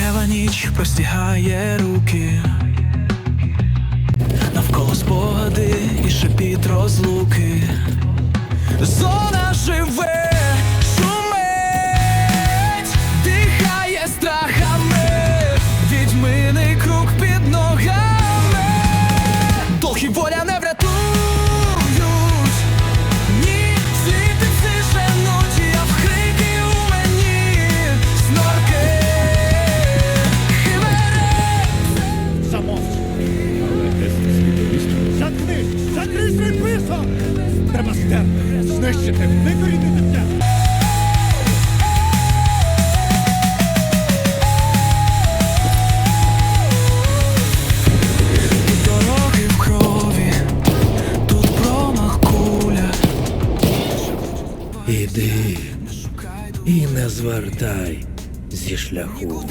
Темрява ніч простягає руки, навколо спогади і шепіт розлуки. Зона живе, свій! Треба стерти, знищити, викорінити це! Дороги в крові, тут промах куля. Іди і не звертай зі шляху.